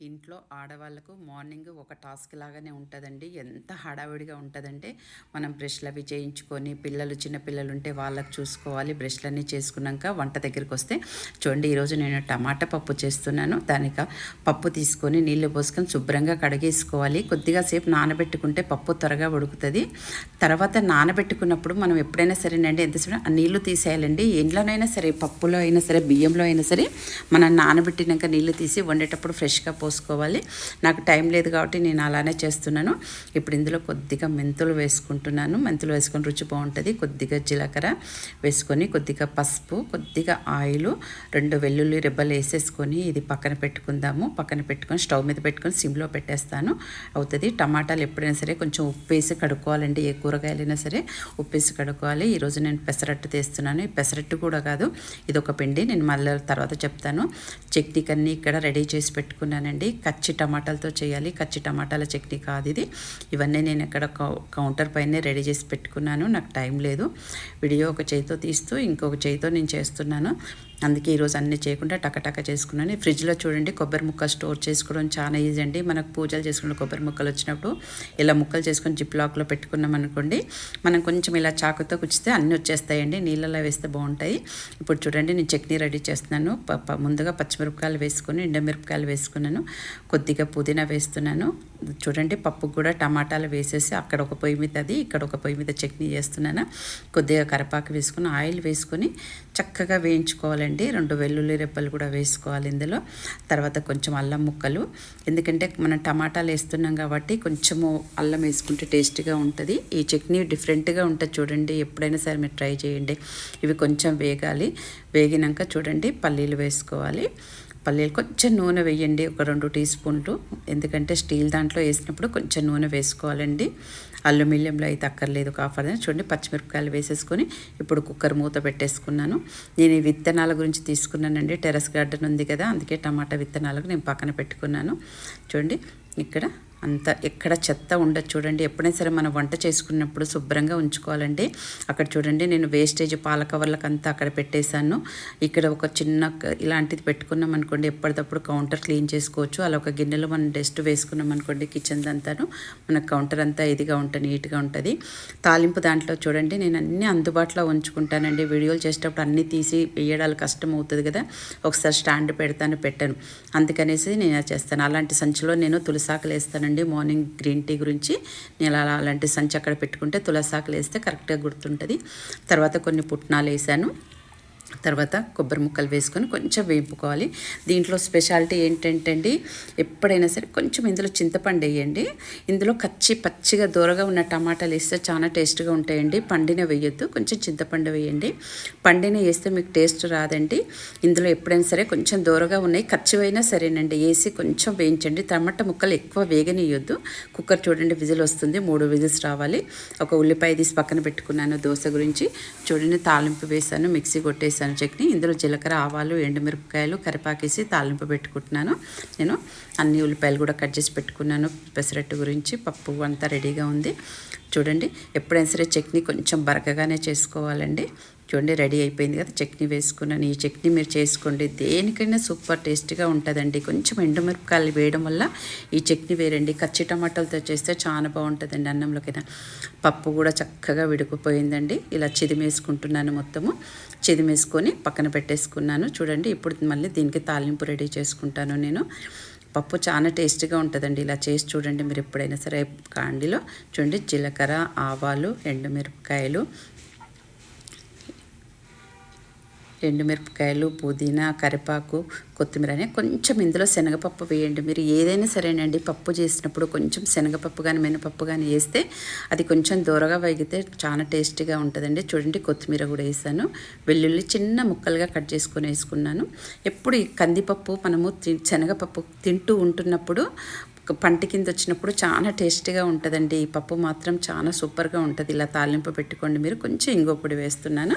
ఇంట్లో ఆడవాళ్ళకు మార్నింగ్ ఒక టాస్క్ లాగానే ఉంటుందండి. ఎంత హడావిడిగా ఉంటుందంటే మనం బ్రష్లు అవి చేయించుకొని పిల్లలు చిన్న పిల్లలు ఉంటే వాళ్ళకి చూసుకోవాలి. బ్రష్లన్నీ చేసుకున్నాక వంట దగ్గరికి వస్తే చూడండి ఈరోజు నేను టమాటా పప్పు చేస్తున్నాను. దానికి పప్పు తీసుకొని నీళ్ళు పోసుకొని శుభ్రంగా కడిగేసుకోవాలి. కొద్దిగా సేపు నానబెట్టుకుంటే పప్పు త్వరగా ఉడుకుతుంది. తర్వాత నానబెట్టుకున్నప్పుడు మనం ఎప్పుడైనా సరేనండి ఎంతసేపు ఆ నీళ్ళు తీసేయాలండి. ఎండ్లోనైనా సరే పప్పులో అయినా సరే బియ్యంలో అయినా సరే మనం నానబెట్టినాక నీళ్ళు తీసి వండేటప్పుడు ఫ్రెష్గా పోసుకోవాలి. నాకు టైం లేదు కాబట్టి నేను అలానే చేస్తున్నాను. ఇప్పుడు ఇందులో కొద్దిగా మెంతులు వేసుకుంటున్నాను. మెంతులు వేసుకొని రుచి బాగుంటుంది. కొద్దిగా జీలకర్ర వేసుకొని కొద్దిగా పసుపు కొద్దిగా ఆయిల్ రెండు వెల్లుల్లి రెబ్బలు వేసేసుకొని ఇది పక్కన పెట్టుకుందాము. పక్కన పెట్టుకొని స్టవ్ మీద పెట్టుకొని సిమ్లో పెట్టేస్తాను. అవుతుంది. టమాటాలు ఎప్పుడైనా సరే కొంచెం ఉప్పు వేసి కడుక్కోవాలండి. ఏ కూరగాయలైనా సరే ఉప్పు వేసి కడుక్కోవాలి. ఈరోజు నేను పెసరట్టు తీస్తున్నాను. ఈ పెసరట్టు కూడా కాదు ఇది ఒక పిండి. నేను మళ్ళీ తర్వాత చెప్తాను. చట్నీకి కన్నీ ఇక్కడ రెడీ చేసి పెట్టుకున్నానండి. కచ్చి టమాటాలతో చేయాలి. కచ్చి టమాటాల చట్నీ కాదు ఇది. ఇవన్నీ నేను ఇక్కడ కౌంటర్ పైనే రెడీ చేసి పెట్టుకున్నాను. నాకు టైం లేదు. వీడియో ఒక చేతితో తీస్తూ ఇంకొక చేతితో నేను చేస్తున్నాను. అందుకే ఈరోజు అన్నీ చేయకుండా టకటక చేసుకున్నాను. ఫ్రిడ్జ్లో చూడండి కొబ్బరి ముక్కలు స్టోర్ చేసుకోవడం చాలా ఈజీ అండి. మనకు పూజలు చేసుకున్న కొబ్బరి ముక్కలు వచ్చినప్పుడు ఇలా ముక్కలు చేసుకొని జిప్ లాక్లో పెట్టుకున్నాం అనుకోండి మనం కొంచెం ఇలా చాకుతో కుచ్చితే అన్నీ వచ్చేస్తాయండి. నీళ్ళలో వేస్తే బాగుంటాయి. ఇప్పుడు చూడండి నేను చట్నీ రెడీ చేస్తున్నాను. ముందుగా పచ్చిమిరపకాయలు వేసుకొని ఎండమిరపకాయలు వేసుకున్నాను. కొద్దిగా పుదీనా వేస్తున్నాను. చూడండి పప్పు కూడా టమాటాలు వేసేసి అక్కడ ఒక పొయ్యి మీద అది ఇక్కడ ఒక పొయ్యి మీద చట్నీ చేస్తున్నాను. కొద్దిగా కరిపాకు వేసుకుని ఆయిల్ వేసుకొని చక్కగా వేయించుకోవాలండి. రెండు వెల్లుల్లి రెప్పలు కూడా వేసుకోవాలి ఇందులో. తర్వాత కొంచెం అల్లం ముక్కలు. ఎందుకంటే మనం టమాటాలు వేస్తున్నాం కాబట్టి కొంచెము అల్లం వేసుకుంటే టేస్ట్గా ఉంటుంది. ఈ చట్నీ డిఫరెంట్గా ఉంటుంది చూడండి. ఎప్పుడైనా సరే మీరు ట్రై చేయండి. ఇవి కొంచెం వేగాలి. వేగినాక చూడండి పల్లీలు వేసుకోవాలి. పల్లీలు కొంచెం నూనె వేయండి ఒక రెండు టీ స్పూన్లు. ఎందుకంటే స్టీల్ దాంట్లో వేసినప్పుడు కొంచెం నూనె వేసుకోవాలండి. అల్యూమినియంలో అయితే అక్కర్లేదు కాఫర్ చూడండి పచ్చిమిరపకాయలు వేసేసుకొని ఇప్పుడు కుక్కర్ మూత పెట్టేసుకున్నాను. నేను ఈ విత్తనాల గురించి తీసుకున్నానండి. టెరస్ గార్డెన్ ఉంది కదా అందుకే టమాటా విత్తనాలకు నేను పక్కన పెట్టుకున్నాను. చూడండి ఇక్కడ అంత ఎక్కడ చెత్త ఉండదు. చూడండి ఎప్పుడైనా సరే మనం వంట చేసుకున్నప్పుడు శుభ్రంగా ఉంచుకోవాలండి అక్కడ చూడండి నేను వేస్టేజ్ పాల కవర్లకు అంతా అక్కడ పెట్టేశాను. ఇక్కడ ఒక చిన్న ఇలాంటిది పెట్టుకున్నాం అనుకోండి ఎప్పటికప్పుడు కౌంటర్ క్లీన్ చేసుకోవచ్చు. అలా ఒక గిన్నెలో మనం డస్ట్ వేసుకున్నాం అనుకోండి కిచెన్ అంతాను మన కౌంటర్ అంతా ఇదిగా ఉంటుంది నీట్గా ఉంటుంది. తాలింపు దాంట్లో చూడండి నేను అన్నీ అందుబాటులో ఉంచుకుంటానండి. వీడియోలు చేసేటప్పుడు అన్నీ తీసి వేయడాలు కష్టం అవుతుంది కదా. ఒకసారి స్టాండ్ పెడతాను పెట్టాను. అందుకనేసి నేను చేస్తాను. అలాంటి సంచిలో నేను తులసాకులు వేస్తానండి. అండి మార్నింగ్ గ్రీన్ టీ గురించి నేను అలా అలాంటి సంచి అక్కడ పెట్టుకుంటే తులసాకులు వేస్తే కరెక్ట్గా గుర్తుంటుంది. తర్వాత కొన్ని పుట్నాలు వేసాను. తర్వాత కొబ్బరి ముక్కలు వేసుకొని కొంచెం వేపుకోవాలి. దీంట్లో స్పెషాలిటీ ఏంటంటే అండి ఎప్పుడైనా సరే కొంచెం ఇందులో చింతపండు వేయండి. ఇందులో కచ్చి పచ్చిగా దూరగా ఉన్న టమాటాలు వేస్తే చాలా టేస్ట్గా ఉంటాయండి. పండిన వేయొద్దు కొంచెం చింతపండు వేయండి. పండిన వేస్తే మీకు టేస్ట్ రాదండి. ఇందులో ఎప్పుడైనా సరే కొంచెం దూరగా ఉన్నాయి ఖర్చువైనా సరేనండి. వేసి కొంచెం వేయించండి. టమాటా ముక్కలు ఎక్కువ వేగనియొద్దు కుక్కర్ చూడండి విజిల్ వస్తుంది మూడు విజిల్స్ రావాలి. ఒక ఉల్లిపాయ తీసి పక్కన పెట్టుకున్నాను దోశ గురించి. చూడండి తాలింపు వేసాను మిక్సీ కొట్టేసాను వేసాను చట్నీ ఇందులో జీలకర్ర ఆవాలు ఎండుమిరపకాయలు కరిపాకేసి తాలింపు పెట్టుకుంటున్నాను. నేను అన్ని ఉల్లిపాయలు కూడా కట్ చేసి పెట్టుకున్నాను. పెసరట్టు గురించి పప్పు అంతా రెడీగా ఉంది. చూడండి ఎప్పుడైనా సరే చట్నీ కొంచెం బరకగానే చేసుకోవాలండి. చూడండి రెడీ అయిపోయింది కదా చట్నీ వేసుకున్నాను. ఈ చట్నీ మీరు చేసుకోండి. దేనికైనా సూపర్ టేస్ట్గా ఉంటుందండి. కొంచెం ఎండుమిరపకాయలు వేయడం వల్ల ఈ చట్నీ వేరండి. కచ్చి టమాటాలతో చేస్తే చాలా బాగుంటుందండి అన్నంలోకైనా పప్పు కూడా చక్కగా విడిపోయిందండి ఇలా చిదిమేసుకుంటున్నాను మొత్తము. చిదిమేసుకొని పక్కన పెట్టేసుకున్నాను. చూడండి ఇప్పుడు మళ్ళీ దీనికి తాలింపు రెడీ చేసుకుంటాను నేను. పప్పు చాలా టేస్టీగా ఉంటుందండి. ఇలా చేసి చూడండి మీరు ఎప్పుడైనా సరే. కాండిలో చూడండి జీలకర్ర ఆవాలు ఎండుమిరపకాయలు ఎండుమిరపకాయలు పుదీనా కరివేపాకు కొత్తిమీర కొంచెం ఇందులో శనగపప్పు వేయండి. మీరు ఏదైనా సరేనండి పప్పు చేసినప్పుడు కొంచెం శనగపప్పు కానీ మినపప్పు కానీ వేస్తే అది కొంచెం దూరగా వేగితే చాలా టేస్టీగా ఉంటుందండి. చూడండి కొత్తిమీర కూడా వేసాను. వెల్లుల్లి చిన్న ముక్కలుగా కట్ చేసుకొని వేసుకున్నాను. ఎప్పుడు ఈ కందిపప్పు మనము శనగపప్పు తింటూ ఉంటున్నప్పుడు పంట కింద వచ్చినప్పుడు చాలా టేస్టీగా ఉంటుందండి. ఈ పప్పు మాత్రం చాలా సూపర్గా ఉంటుంది. ఇలా తాలింపు పెట్టుకోండి మీరు. కొంచెం ఇంగో పొడి వేస్తున్నాను.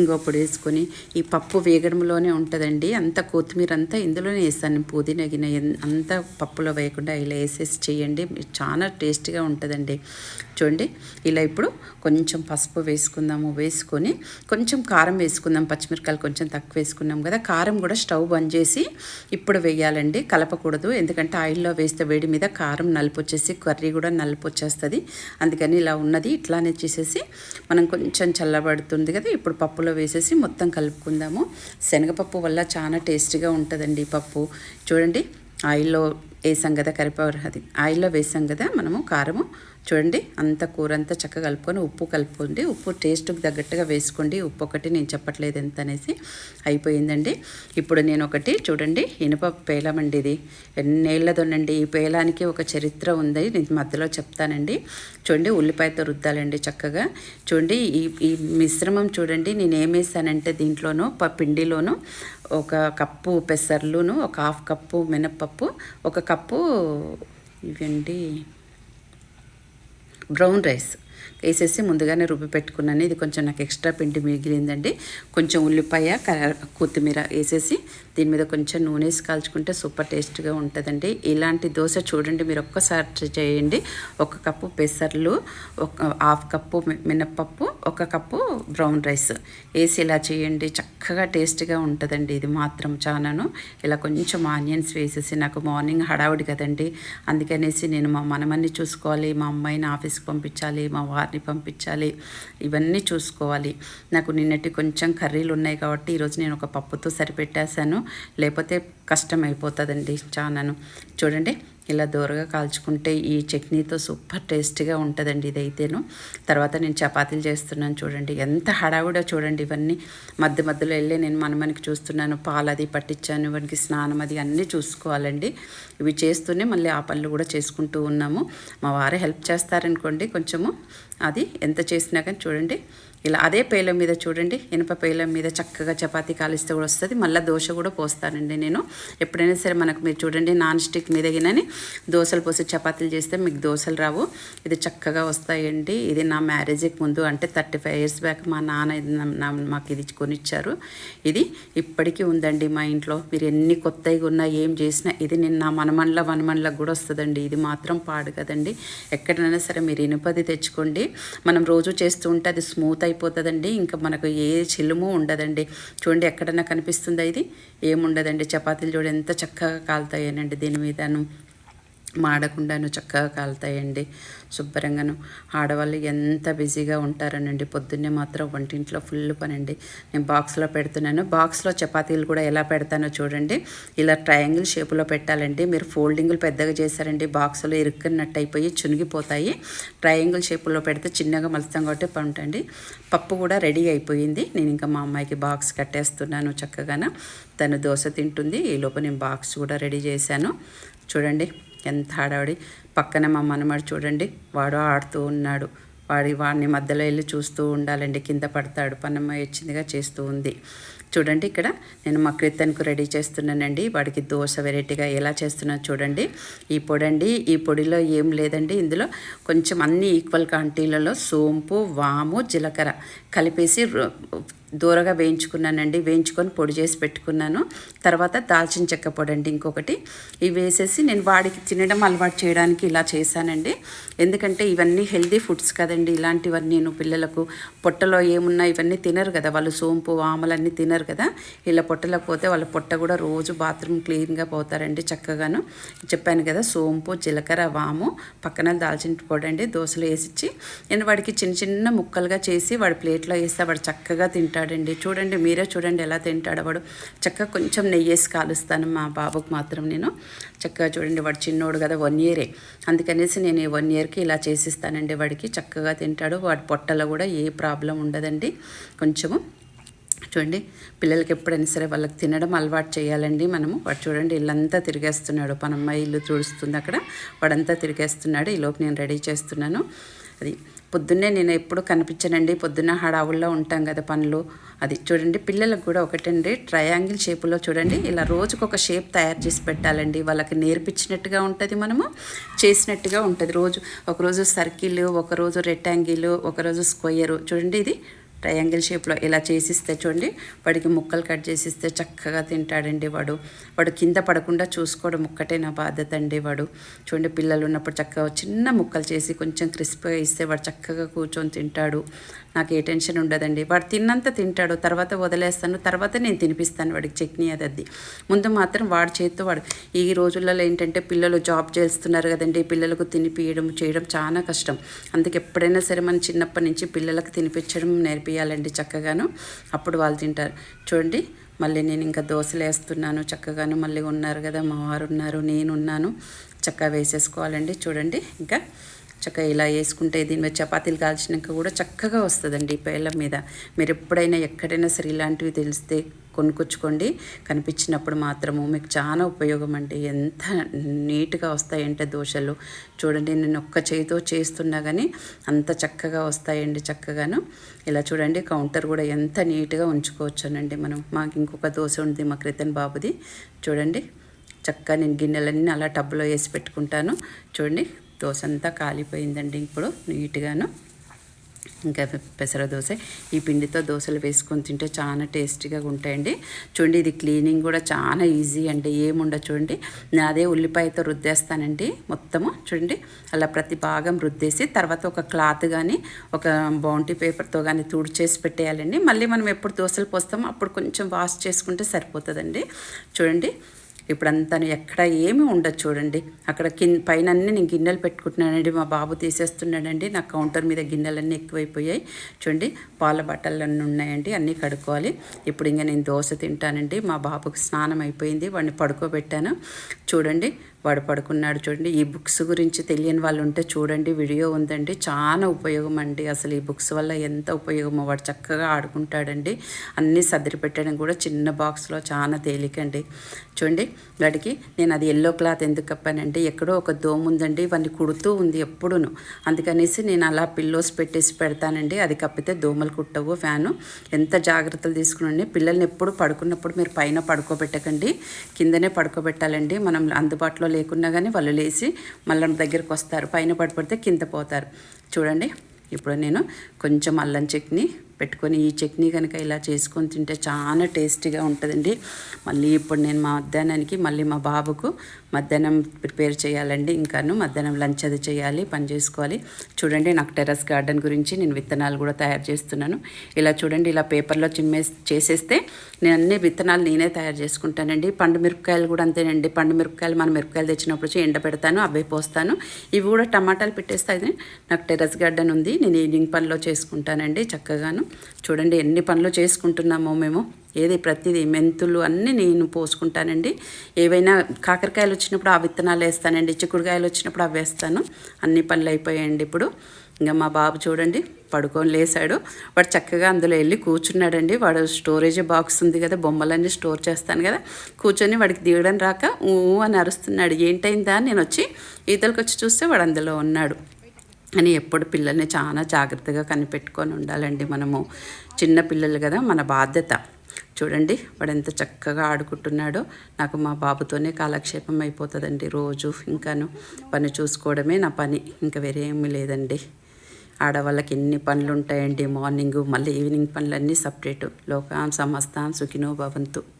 ఇంకొప్పుడు వేసుకొని ఈ పప్పు వేగడంలోనే ఉంటుందండి. అంత కొత్తిమీర అంతా ఇందులోనే వేస్తాను. పుదీనా గిన్నె అంతా పప్పులో వేయకుండా ఇలా వేసేసి చేయండి. చాలా టేస్టీగా ఉంటుందండి. చూడండి ఇలా ఇప్పుడు కొంచెం పసుపు వేసుకుందాము. వేసుకొని కొంచెం కారం వేసుకుందాం. పచ్చిమిరకాయలు కొంచెం తక్కువ వేసుకున్నాం కదా కారం కూడా స్టవ్ బంద్ చేసి ఇప్పుడు వేయాలండి. కలపకూడదు. ఎందుకంటే ఆయిల్లో వేస్తే వేడి మీద కారం నలుపు వచ్చేసి కర్రీ కూడా నలుపు వచ్చేస్తుంది అందుకని ఇలా ఉన్నది ఇట్లానే చేసేసి మనం కొంచెం చల్లబడుతుంది కదా ఇప్పుడు పప్పులో వేసేసి మొత్తం కలుపుకుందాము. శనగపప్పు వల్ల చాలా టేస్టీగా ఉంటుందండి పప్పు. చూడండి ఆయిల్లో వేసాం కదా కరివేపాకు అది ఆయిల్లో వేసాం కదా మనము కారము చూడండి అంత కూర అంతా చక్కగా కలుపుకొని ఉప్పు కలుపుకోండి. ఉప్పు టేస్ట్కి తగ్గట్టుగా వేసుకోండి. ఉప్పు ఒకటి నేను చెప్పట్లేదు ఎంత అనేసి అయిపోయిందండి. ఇప్పుడు నేను ఒకటి చూడండి ఇనుప పేలం అండి ఇది. ఎన్నేళ్ళదోనండి ఈ పేలానికి ఒక చరిత్ర ఉంది. నేను మధ్యలో చెప్తానండి. చూడండి ఉల్లిపాయతో రుద్దాలండి చక్కగా. చూడండి ఈ ఈ మిశ్రమం చూడండి నేను ఏం వేసానంటే దీంట్లోనూ ప ఒక కప్పు పెసర్లును ఒక హాఫ్ కప్పు మినప్పప్పు ఒక కప్పు ఇవండి బ్రౌన్ రైస్. వేసేసి ముందుగానే రుబ్బి పెట్టుకున్నాను. ఇది కొంచెం నాకు ఎక్స్ట్రా పిండి మిగిలిందండి. కొంచెం ఉల్లిపాయ కొత్తిమీర వేసేసి దీని మీద కొంచెం నూనె వేసి కాల్చుకుంటే సూపర్ టేస్ట్గా ఉంటుందండి. ఇలాంటి దోశ చూడండి మీరు ఒక్కసారి చేయండి. ఒక కప్పు పెసర్లు ఒక హాఫ్ కప్పు మినప్పప్పు ఒక కప్పు బ్రౌన్ రైస్. వేసి ఇలా చేయండి. చక్కగా టేస్ట్గా ఉంటుందండి ఇది మాత్రం చాలాను ఇలా కొంచెం ఆనియన్స్ వేసేసి నాకు మార్నింగ్ హడావుడి కదండి. అందుకనేసి నేను మా మనమన్ని చూసుకోవాలి. మా అమ్మాయిని ఆఫీస్కి పంపించాలి మా వారిని పంపించాలి. ఇవన్నీ చూసుకోవాలి. నాకు నిన్నటి కొంచెం కర్రీలు ఉన్నాయి కాబట్టి ఈరోజు నేను ఒక పప్పుతో సరిపెట్టేశాను. లేకపోతే కష్టం అయిపోతుందండి చాలాను చూడండి ఇలా దూరగా కాల్చుకుంటే ఈ చట్నీతో సూపర్ టేస్ట్గా ఉంటుందండి ఇదైతేను. తర్వాత నేను చపాతీలు చేస్తున్నాను చూడండి. ఎంత హడావుడో చూడండి ఇవన్నీ. మధ్య మధ్యలో వెళ్ళి నేను మనమనికి చూస్తున్నాను. పాలు అది పట్టించాను ఇవన్నీ స్నానం అది అన్నీ చూసుకోవాలండి. ఇవి చేస్తూనే మళ్ళీ ఆ పనులు కూడా చేసుకుంటూ ఉన్నాము. మా వారే హెల్ప్ చేస్తారనుకోండి కొంచెము అది ఎంత చేసినా కానీ చూడండి. ఇలా అదే పేలం మీద చూడండి. ఇనుప పేలం మీద చక్కగా చపాతీ కాలిస్తే కూడా వస్తుంది. మళ్ళీ దోశ కూడా పోస్తానండి నేను. ఎప్పుడైనా సరే మనకు మీరు చూడండి నాన్ స్టిక్ మీద గినని దోశలు పోసి చపాతీలు చేస్తే మీకు దోశలు రావు. ఇది చక్కగా వస్తాయండి. ఇది నా మ్యారేజ్కి ముందు అంటే థర్టీ ఫైవ్ ఇయర్స్ బ్యాక్ మా నాన్న మాకు ఇది కొనిచ్చారు. ఇది ఇప్పటికీ ఉందండి మా ఇంట్లో. మీరు ఎన్ని కొత్తగా ఉన్నా ఏం చేసినా ఇది నేను నా మనమన్ల వనమన్లకు కూడా వస్తుందండి. ఇది మాత్రం పాడు కదండి. ఎక్కడైనా సరే మీరు ఇనుపది తెచ్చుకోండి. మనం రోజు చేస్తూ ఉంటే అది స్మూత్ అయిపోతుందండి. ఇంకా మనకు ఏ చిలుము ఉండదండి. చూడండి ఎక్కడన్నా కనిపిస్తుందా ఇది? ఏముండదండి. చపాతీలు చూడండి ఎంత చక్కగా కాలుతాయనండి దీని మీదను. మాడకుండాను చక్కగా కాలుతాయండి. శుభ్రంగాను. ఆడవాళ్ళు ఎంత బిజీగా ఉంటారనండి. పొద్దున్నే మాత్రం వంటింట్లో ఫుల్ పనండి. నేను బాక్స్లో పెడుతున్నాను. బాక్స్లో చపాతీలు కూడా ఎలా పెడతానో చూడండి. ఇలా ట్రయాంగిల్ షేపులో పెట్టాలండి. మీరు ఫోల్డింగ్లు పెద్దగా చేశారండి. బాక్స్లో ఇరుక్కున్నట్టు అయిపోయి చునిగిపోతాయి. ట్రయాంగిల్ షేపులో పెడితే చిన్నగా మలుస్తాం కాబట్టి పంటండి పప్పు కూడా రెడీ అయిపోయింది. నేను ఇంకా మా అమ్మాయికి బాక్స్ కట్టేస్తున్నాను చక్కగాను. తను దోశ తింటుంది. ఈ నేను బాక్స్ కూడా రెడీ చేశాను. చూడండి. ఎంత హడావిడి. పక్కన మా మనమడు చూడండి వాడు ఆడుతూ ఉన్నాడు. వాడి వాడిని మధ్యలో వెళ్ళి చూస్తూ ఉండాలండి. కింద పడతాడు. పన్నమ్మ వచ్చిందిగా చేస్తూ ఉంది. చూడండి ఇక్కడ నేను మా క్రితన్కు రెడీ చేస్తున్నానండి. వాడికి దోశ వెరైటీగా ఎలా చేస్తున్నా చూడండి. ఈ పొడి అండి ఈ పొడిలో ఏం లేదండి ఇందులో. కొంచెం అన్ని ఈక్వల్ క్వాంటిటీలలో సోంపు వాము జీలకర్ర కలిపేసి దూరగా వేయించుకున్నానండి. వేయించుకొని పొడి చేసి పెట్టుకున్నాను. తర్వాత దాల్చిన చెక్క పొడి అండి ఇంకొకటి. ఇవి వేసేసి నేను వాడికి తినడం అలవాటు చేయడానికి ఇలా చేశానండి. ఎందుకంటే ఇవన్నీ హెల్దీ ఫుడ్స్ కదండి. ఇలాంటివన్నీ నేను పిల్లలకు పొట్టలో ఏమున్నా ఇవన్నీ తినరు కదా. వాళ్ళు సోంపు వామలన్నీ తినరు కదా. ఇలా పొట్టలకు పోతే వాళ్ళ పొట్ట కూడా రోజు బాత్రూమ్ క్లీన్గా పోతారండి చక్కగాను. చెప్పాను కదా సోంపు జీలకర్ర వాము పక్కన దాల్చిన పొడి అండి దోశలు వేసిచ్చి నేను వాడికి చిన్న చిన్న ముక్కలుగా చేసి వాడి ప్లేట్లో వేస్తే. వాడు చక్కగా తింటాడు. తింటాడండి. చూడండి మీరే చూడండి ఎలా తింటాడు వాడు. చక్కగా కొంచెం నెయ్యి వేసి కాలుస్తాను మా బాబుకు మాత్రం నేను. చక్కగా చూడండి వాడు చిన్నోడు కదా వన్ ఇయరే అందుకనేసి నేను ఈ వన్ ఇయర్కి ఇలా చేసిస్తానండి వాడికి. చక్కగా తింటాడు. వాడి పొట్టలో కూడా ఏ ప్రాబ్లం ఉండదండి. కొంచెము చూడండి పిల్లలకి ఎప్పుడైనా సరే వాళ్ళకి తినడం అలవాటు చేయాలండి మనము. వాడు చూడండి ఇల్లంతా తిరిగేస్తున్నాడు. పనమ్మ ఇల్లు తుడుస్తుంది అక్కడ. వాడంతా తిరిగేస్తున్నాడు. ఈలోపు నేను రెడీ చేస్తున్నాను. అది పొద్దున్నే నేను ఎప్పుడు కనిపించనండి. పొద్దున్న హడావుల్లో ఉంటాం కదా పనులు. అది చూడండి పిల్లలకు కూడా ఒకటండి. ట్రయాంగిల్ షేపులో చూడండి. ఇలా రోజుకు ఒక షేప్ తయారు చేసి పెట్టాలండి. వాళ్ళకి నేర్పించినట్టుగా ఉంటుంది మనము చేసినట్టుగా ఉంటుంది. రోజు ఒకరోజు సర్కిల్ ఒకరోజు రెక్టాంగిల్ ఒకరోజు స్క్వయరు. చూడండి ఇది ట్రయాంగిల్ షేప్లో ఇలా చేసిస్తే చూడండి వాడికి ముక్కలు కట్ చేసిస్తే చక్కగా తింటాడండి వాడు. వాడు కింద పడకుండా చూసుకోవడం ఒక్కటే నా బాధ్యత అండి వాడు. చూడండి పిల్లలు ఉన్నప్పుడు చక్కగా చిన్న ముక్కలు చేసి కొంచెం క్రిస్పీగా ఇస్తే వాడు చక్కగా కూర్చొని తింటాడు. నాకు ఏ టెన్షన్ ఉండదండి. వాడు తిన్నంత తింటాడు తర్వాత వదిలేస్తాను తర్వాత నేను తినిపిస్తాను వాడికి చట్నీ అది అది ముందు మాత్రం వాడి చేతితో వాడు ఈ రోజులలో ఏంటంటే పిల్లలు జాబ్ చేస్తున్నారు కదండి పిల్లలకు తినిపియడం చేయడం చాలా కష్టం. అందుకే ఎప్పుడైనా సరే మనం చిన్నప్పటి నుంచి పిల్లలకు తినిపించడం నేర్పియాలండి చక్కగాను. అప్పుడు వాళ్ళు తింటారు. చూడండి మళ్ళీ నేను ఇంకా దోశలు వేస్తున్నాను చక్కగాను. మళ్ళీ ఉన్నారు కదా మా వారు ఉన్నారు నేను ఉన్నాను చక్కగా వేసేసుకోవాలండి. చూడండి ఇంకా చక్కగా ఇలా వేసుకుంటే దీని మీద చపాతీలు కాల్చినాక కూడా చక్కగా వస్తుందండి పేళ్ళ మీద. మీరు ఎప్పుడైనా ఎక్కడైనా సరే ఇలాంటివి తెలిస్తే కొనుక్కొచ్చుకోండి. కనిపించినప్పుడు మాత్రము మీకు చాలా ఉపయోగం అండి. ఎంత నీట్గా వస్తాయంటే దోశలు. చూడండి నేను ఒక్క చేతితో చేస్తున్నా కానీ అంత చక్కగా వస్తాయండి చక్కగాను. ఇలా చూడండి కౌంటర్ కూడా ఎంత నీట్గా ఉంచుకోవచ్చునండి మనం. మాకు ఇంకొక దోశ ఉంది మా క్రితన్ బాబుది. చూడండి. చక్కగా నేను గిన్నెలన్నీ అలా టబ్లో వేసి పెట్టుకుంటాను. చూడండి. దోశ అంతా కాలిపోయిందండి ఇప్పుడు నీట్గాను. ఇంకా పెసర దోశ ఈ పిండితో దోశలు వేసుకొని తింటే చాలా టేస్టీగా ఉంటాయండి. చూడండి ఇది క్లీనింగ్ కూడా చాలా ఈజీ అండి. ఏముండదు చూడండి. నేను అదే ఉల్లిపాయతో రుద్దేస్తానండి మొత్తము. చూడండి అలా ప్రతి భాగం రుద్దేసి తర్వాత ఒక క్లాత్ కానీ ఒక బౌంటీ పేపర్తో కానీ తుడిచేసి పెట్టేయాలండి. మళ్ళీ మనం ఎప్పుడు దోశలు పోస్తామో అప్పుడు కొంచెం వాష్ చేసుకుంటే సరిపోతుందండి. చూడండి ఇప్పుడు ఇప్పుడంతా ఎక్కడ ఏమి ఉండదు చూడండి. అక్కడ కిన్ పైన అన్ని నేను గిన్నెలు పెట్టుకుంటున్నానండి. మా బాబు తీసేస్తున్నాడండి. నా కౌంటర్ మీద గిన్నెలన్నీ ఎక్కువైపోయాయి. చూడండి పాల బట్టలు అన్నీ ఉన్నాయండి. అన్నీ కడుక్కోవాలి. ఇప్పుడు ఇంకా నేను దోశ తింటానండి. మా బాబుకి స్నానం అయిపోయింది. వాడిని పడుకోబెట్టాను. చూడండి వాడు పడుకున్నాడు చూడండి. ఈ బుక్స్ గురించి తెలియని వాళ్ళు ఉంటే చూడండి. వీడియో ఉందండి. చాలా ఉపయోగం అండి. అసలు ఈ బుక్స్ వల్ల ఎంత ఉపయోగమో. వాడు చక్కగా ఆడుకుంటాడండి. అన్నీ సదిరి పెట్టడం కూడా చిన్న బాక్స్లో చాలా తేలికండి చూడండి. వాడికి నేను అది ఎల్లో క్లాత్ ఎందుకు కప్పానంటే ఎక్కడో ఒక దోమ ఉందండి. వాడిని కుడుతూ ఉంది ఎప్పుడును. అందుకనేసి నేను అలా పిల్లోస్ పెట్టేసి పెడతానండి. అది కప్పితే దోమలు కుట్టవు ఫ్యాను. ఎంత జాగ్రత్తలు తీసుకునండి. పిల్లల్ని ఎప్పుడు పడుకున్నప్పుడు మీరు పైన పడుకోబెట్టకండి. కిందనే పడుకోబెట్టాలండి. మనం అందుబాటులో లేకున్నా కానీ వాళ్ళు లేచి మళ్ళీ దగ్గరికి వస్తారు. పైన పడిపడితే కింద పోతారు. చూడండి ఇప్పుడు నేను కొంచెం అల్లం చట్నీ పెట్టుకొని ఈ చట్నీ కనుక ఇలా చేసుకొని తింటే చాలా టేస్టీగా ఉంటుందండి. మళ్ళీ ఇప్పుడు నేను మా మధ్యాహ్నానికి మళ్ళీ మా బాబుకు మధ్యాహ్నం ప్రిపేర్ చేయాలండి. ఇంకాను మధ్యాహ్నం లంచ్ అది చేయాలి పని చేసుకోవాలి. చూడండి నాకు టెర్రస్ గార్డెన్ గురించి నేను విత్తనాలు కూడా తయారు చేస్తున్నాను. ఇలా చూడండి ఇలా పేపర్లో చిమ్మే చేసేస్తే నేను అన్ని విత్తనాలు నేనే తయారు చేసుకుంటానండి. పండు మిరపకాయలు కూడా అంతేనండి. పండు మిరపకాయలు మన మిరపకాయలు తెచ్చినప్పుడు ఎండ పెడతాను అవే పోస్తాను. ఇవి కూడా టమాటాలు పెట్టేస్తాయి నాకు టెర్రస్ గార్డెన్ ఉంది. నేను ఈవినింగ్ పనిలో చేసుకుంటానండి చక్కగాను. చూడండి ఎన్ని పనులు చేసుకుంటున్నామో మేము. ఏది ప్రతిదీ మెంతులు అన్నీ నేను పోసుకుంటానండి. ఏవైనా కాకరకాయలు వచ్చినప్పుడు ఆ విత్తనాలు వేస్తానండి చిక్కుడుకాయలు వచ్చినప్పుడు అవి వేస్తాను. అన్ని పనులు అయిపోయాయండి ఇప్పుడు. ఇంకా మా బాబు చూడండి పడుకొని లేసాడు. వాడు చక్కగా అందులో వెళ్ళి కూర్చున్నాడండి. వాడు స్టోరేజ్ బాక్స్ ఉంది కదా బొమ్మలన్నీ స్టోర్ చేస్తాను కదా. కూర్చొని వాడికి దిగడం రాక ఊ అని అరుస్తున్నాడు. ఏంటైందా నేను వచ్చి ఈతలకు వచ్చి చూస్తే వాడు అందులో ఉన్నాడు. అని ఎప్పుడు పిల్లల్ని చాలా జాగ్రత్తగా కనిపెట్టుకొని ఉండాలండి మనము. చిన్న పిల్లలు కదా మన బాధ్యత. చూడండి వాడు ఎంత చక్కగా ఆడుకుంటున్నాడో. నాకు మా బాబుతోనే కాలక్షేపం అయిపోతుందండి రోజు ఇంకాను. పని చూసుకోవడమే నా పని ఇంకా వేరే ఏమీ లేదండి. ఆడవాళ్ళకి ఎన్ని పనులు ఉంటాయండి మార్నింగ్ మళ్ళీ ఈవినింగ్ పనులన్నీ సపరేటు. లోకాం సమస్తాం సుఖినో భవంతు.